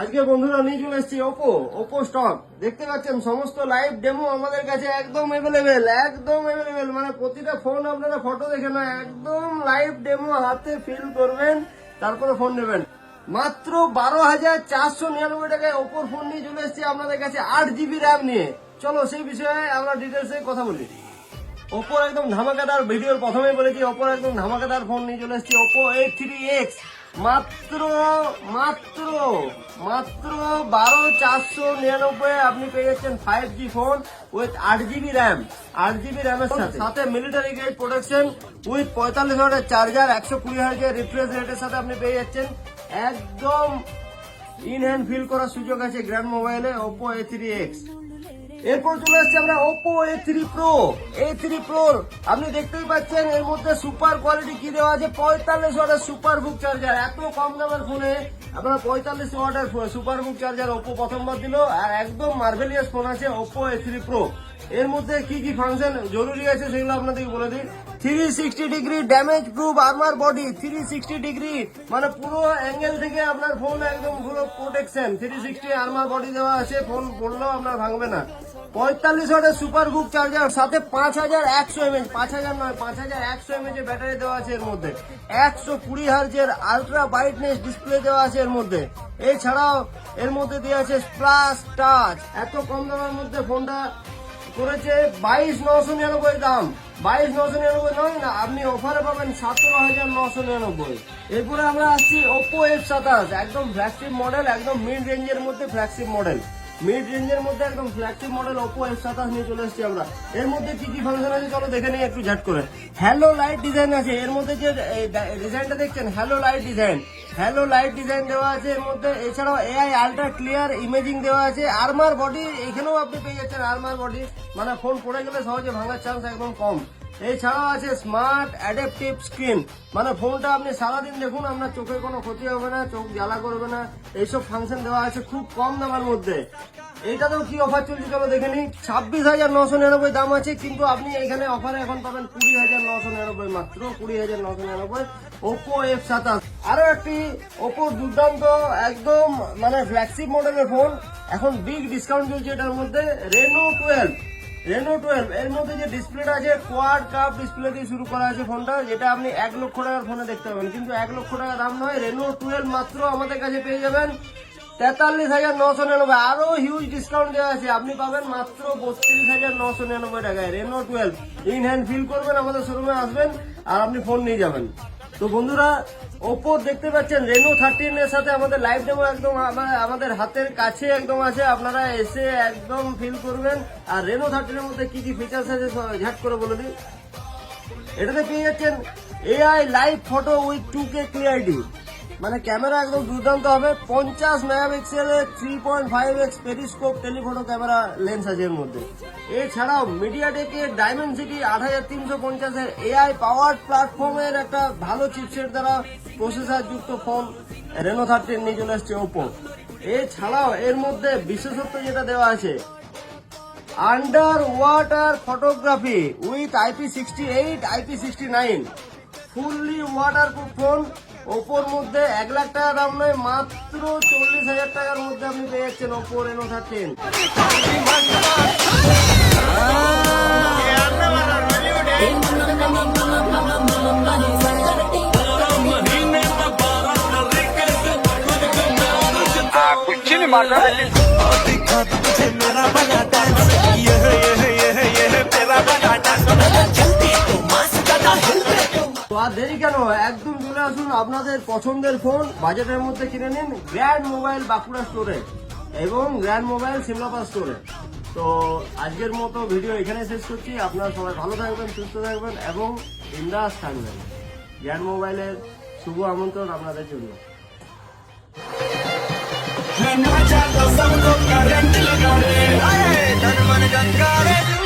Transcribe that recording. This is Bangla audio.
আজকে বন্ধুরা নিয়ে চলে এসেছি ওপো ওপো স্টক দেখতে পাচ্ছেন, সমস্ত লাইভ ডেমো আমাদের কাছে একদম এভেলেবেল একদম এভেলেবেল মানে প্রতিটা ফোন আপনারা ফটো দেখে না একদম লাইভ ডেমো হাতে ফিল করবেন, তারপরে ফোন নেবেন। মাত্র বারো হাজার চারশো নিরানব্বই টাকায় ওপোর ফোন নিয়ে চলে এসেছি আপনাদের কাছে আট জিবি র্যাম নিয়ে। চলো সেই বিষয়ে আমরা ডিটেলসে কথা বলি। ওপোর একদম ধামাকাদার ভিডিওর প্রথমেই বলেছি ওপোর একদম ধামাকাদার ফোন নিয়ে চলে এসেছি ওপো এইট থ্রি এক্স মাত্র মাত্র মাত্র বারো চারশো নিরানব্বই আপনি পেয়ে যাচ্ছেন ফাইভ জি ফোন উইথ আট জিবি র্যাম আট জিবি র্যামের সাথে। সাথে মিলিটারি গ্রেড প্রোটেকশন উইথ পঁয়তাল্লিশ ওয়াটের চার্জার একশো কুড়ি হাজার রিফ্রেশ রেটের সাথে আপনি পেয়ে যাচ্ছেন। একদম ইন হ্যান্ড ফিল করার সুযোগ আছে গ্র্যান্ড মোবাইলে ওপো এ থ্রি এক্স এরপর চলে আসছে আমরা Oppo A three pro A three প্রোর আপনি দেখতেই পাচ্ছেন, এর মধ্যে সুপার কোয়ালিটি কি দেওয়া আছে? পঁয়তাল্লিশ ওয়াটের সুপার বুক চার্জার এত কম দামের ফোনে আপনার পঁয়তাল্লিশ ওয়াটের সুপার বুক চার্জার ওপো প্রথমবার দিল, আর একদম মার্ভেলিয়াস ফোন আছে ওপো এ থ্রি প্রো এর মধ্যে কি কি ফাংশন জরুরি আছে সেগুলো আপনাদেরকে বলে দিই। Three sixty degree damage proof armour body three sixty degree মানে পুরো অ্যাঙ্গেল থেকে আপনার ফোন একদম পুরো protection three sixty armour body দেওয়া আছে ফোন পড়লেও আপনার ভাঙবে না। পঁয়তাল্লিশ ওয়াটের সুপার বুক চার্জার সাথে পাঁচ হাজার একশো এমএচ পাঁচ হাজার নয়, পাঁচ হাজার একশো এমএচ এর ব্যাটারি দেওয়া আছে এর মধ্যে। একশো কুড়ি হার্জের আলট্রা ব্রাইটনেস ডিসপ্লে দেওয়া আছে এর মধ্যে। এছাড়াও এর মধ্যে দেওয়া আছে স্প্লাশ টাচ এত কম দামের মধ্যে ফোনটা করেছে বাইশ নশো নিরানব্বই দাম। বাইশ নশো নিরানব্বই নয় না, আপনি অফারে পাবেন সতেরো হাজার নশো নিরানব্বই। এরপরে আমরা আসছি ওপো এফ সাতাশ, একদম ফ্ল্যাগশিপ মডেল একদম মিড রেঞ্জের মধ্যে ফ্ল্যাগশিপ মডেল মিড রেঞ্জের মধ্যে একদম ফ্ল্যাগশিপ মডেল ওপো এফ সাতাশ নিয়ে চলে এসেছি আমরা। এর মধ্যে কি কি ফাংশন আছে চলো দেখে নিই, একটু ঝাট করে। হ্যালো লাইট ডিজাইন আছে, এর মধ্যে যে ডিজাইনটা দেখছেন? Halo light design halo light design দেওয়া আছে এর মধ্যে, এছাড়াও এআই আলট্রা ক্লিয়ার ইমেজিং দেওয়া আছে। আর্মার বডি এখানেও আপনি পেয়ে যাচ্ছেন আর্মার বডি মানে ফোন পড়ে গেলে সহজে ভাঙার চান্স একদম কম। এছাড়াও আছে স্মার্ট অ্যাডাপটিভ স্ক্রিন মানে ফোনটা আপনি সারাদিন দেখুন, আপনার চোখের কোনো ক্ষতি হবে না, চোখ জ্বালা করবে না। এইসব ফাংশন দেওয়া আছে খুব কম দামের মধ্যে। এইটাতেও কি অফার চলছে চলো দেখে নিই। ছাব্বিশ হাজার নশো নিরানব্বই দাম আছে, কিন্তু আপনি এখানে অফারে এখন পাবেন কুড়ি হাজার নশো নিরানব্বই মাত্র, কুড়ি হাজার নশো নিরানব্বই। ওপো এফ সাতাশ। আরও একটি ওপো দুর্দান্ত, একদম মানে ফ্ল্যাগশিপ মডেলের ফোন এখন বিগ ডিসকাউন্ট চলছে এটার মধ্যে রেনো টুয়েলভ রেনো টুয়েলভ এর মধ্যে যে ডিসপ্লেটা আছে কোয়াড কাপ ডিসপ্লে দিয়ে শুরু করা আছে ফোনটা যেটা আপনি এক লক্ষ টাকার ফোনে দেখতে পাবেন। কিন্তু এক লক্ষ টাকা দাম নয় রেনো টুয়েলভ মাত্র আমাদের কাছে পেয়ে যাবেন তেতাল্লিশ হাজার নশো নিরানব্বই। আরও হিউজ ডিসকাউন্ট দেওয়া আছে, আপনি পাবেন মাত্র বত্রিশ হাজার নশো নিরানব্বই টাকায়। Reno twelve in hand feel করবেন, আমাদের শোরুমে আসবেন, আর আপনি ফোন নিয়ে যাবেন। তো বন্ধুরা ওপো দেখতে পাচ্ছেন রেনো থার্টিন এর সাথে আমাদের লাইভ ডেমো একদম আমা- আমাদের হাতের কাছে একদম আছে। আপনারা এসে একদম ফিল করবেন। আর রেনো থার্টিনের মধ্যে কি কি ফিচার্স আছে ঝাট করে বলে দিই। এটাতে পেয়ে যাচ্ছেন AI live photo with two K clarity মানে ক্যামেরা একদম দুর্দান্ত হবে। পঞ্চাশ মেগাপিক্সেলের three point five x periscope telephoto camera lens আছে এর মধ্যে। এছাড়াও মিডিয়াটেকের ডায়মেন্সিটি আট হাজার তিনশো পঞ্চাশের এআই পাওয়ার প্ল্যাটফর্মের একটা ভালো চিপসেট দ্বারা প্রসেসর যুক্ত ফোন রেনো থার্টিন নিয়ে চলে আসছে ওপো এছাড়াও এর মধ্যে বিশেষত্ব যেটা দেওয়া আছে underwater photography with IP sixty eight IP sixty nine fully waterproof phone ওপোর মধ্যে এক লাখ টাকা দাম নয় মাত্র চল্লিশ হাজার টাকার মধ্যে আপনি পেয়ে যাচ্ছেন ওপোর এনো তো আর দেরি কেন? একদম আসুন আপনাদের পছন্দের ফোন বাজেটের মধ্যে কিনে নিন গ্র্যান্ড মোবাইল বাঁকুড়া স্টোরে এবং গ্র্যান্ড মোবাইল সিমলাপার স্টোরে তো আজকের মতো ভিডিও এখানে শেষ করছি আপনারা সবাই ভালো থাকবেন সুস্থ থাকবেন এবং ইন্দাস থাকবেন গ্র্যান্ড মোবাইলের শুভ আমন্ত্রণ আপনাদের জন্য है ना चाहता सबको करंट लगा रे तन मन गंगा रे